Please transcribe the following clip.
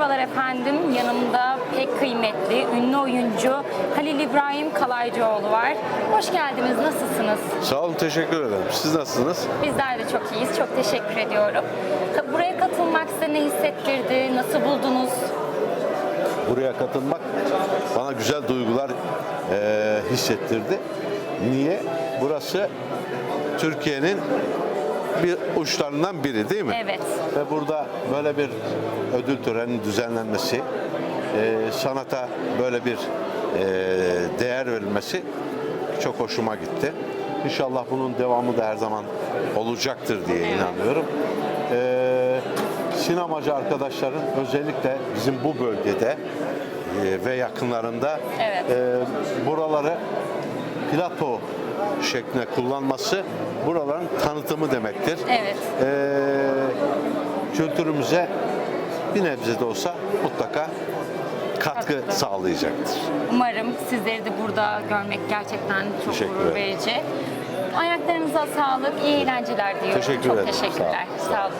Merhabalar efendim. Yanımda pek kıymetli ünlü oyuncu Halil İbrahim Kalaycıoğlu var. Hoş geldiniz. Nasılsınız? Sağ olun, teşekkür ederim. Siz nasılsınız? Bizler de çok iyiyiz. Çok teşekkür ediyorum. Buraya katılmak size ne hissettirdi? Nasıl buldunuz? Buraya katılmak bana güzel duygular eee, hissettirdi. Niye? Burası Türkiye'nin bir uçlarından biri değil mi? Evet. Ve burada böyle bir ödül töreninin düzenlenmesi, eee, sanata böyle bir eee, değer verilmesi çok hoşuma gitti. İnşallah bunun devamı da her zaman olacaktır diye inanıyorum. Eee sinemacı arkadaşların özellikle bizim bu bölgede eee, ve yakınlarında Evet. eee, buraları plato şeklinde kullanması buraların tanıtımı demektir Evet. e, kültürümüze bir nebze de olsa mutlaka katkı Katkı. sağlayacaktır. Umarım sizleri de burada görmek gerçekten çok Teşekkür gurur ederim. verici. Ayaklarınıza sağlık, iyi eğlenceler diliyorum. Teşekkür çok ederim. Sağ olun. teşekkürler. Sağ Sağ olun.